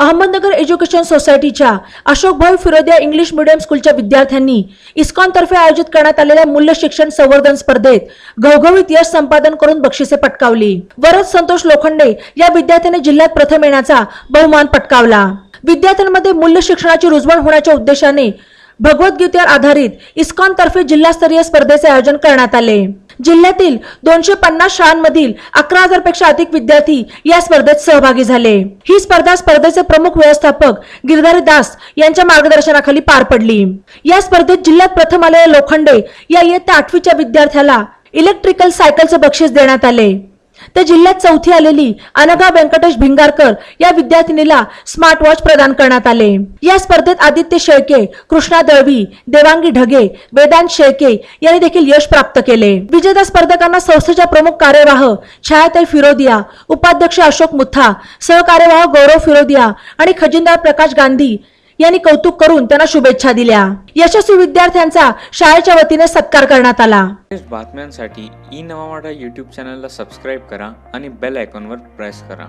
Ahmednagar education सोसायटीच्या Ashokbhai Firodia English medium स्कूलच्या विद्यार्थ्यांनी इस्कॉनतर्फे आयोजित करण्यात आलेल्या मूल्य शिक्षण संवर्धन स्पर्धेत घवघवीत यश संपादन करून बक्षिसे पटकावली. वरद संतोष लोखंडे या विद्यार्थ्याने जिल्ह्यात प्रथम येण्याचा बहुमान पटकावला. विद्यार्थ्यांमध्ये मूल्य शिक्षणाची रुजवण होण्याच्या उद्देशाने भगवद्गीतेवर आधारित इस्कॉनतर्फे जिल्हास्तरीय स्पर्धेचे आयोजन करण्यात आले. जिल्ह्यातील दोनशे पन्नास शाळांमधील अकरा हजारपेक्षा अधिक विद्यार्थी या स्पर्धेत सहभागी झाले. ही स्पर्धा स्पर्धेचे प्रमुख व्यवस्थापक गिरधारी दास यांच्या मार्गदर्शनाखाली पार पडली. या स्पर्धेत जिल्ह्यात प्रथम आलेल्या लोखंडे या इयत्ता आठवीच्या विद्यार्थ्याला इलेक्ट्रिकल सायकलचे बक्षीस देण्यात आले. तर जिल्ह्यात चौथी आलेली अनघा व्यंकटेश भिंगारकर या विद्यार्थिनीला स्मार्ट वॉच प्रदान करण्यात आले. या स्पर्धेत आदित्य शेळके कृष्णा दळवी देवांगी ढगे वेदांत शेळके यांनी देखील यश प्राप्त केले. विजेता स्पर्धकांना संस्थेच्या प्रमुख कार्यवाह छायाताई फिरोदिया उपाध्यक्ष अशोक मुथा सहकार्यवाह गौरव फिरोदिया आणि खजिनदार प्रकाश गांधी यांनी कौतुक करून त्यांना शुभेच्छा दिल्या. यशस्वी विद्यार्थ्यांचा शाळेच्या वतीने सत्कार करण्यात आला. बातम्यांसाठी ई नवा युट्यूब यूट्यूब चॅनलला सबस्क्राईब करा आणि बेल आयकॉनवर प्रेस करा.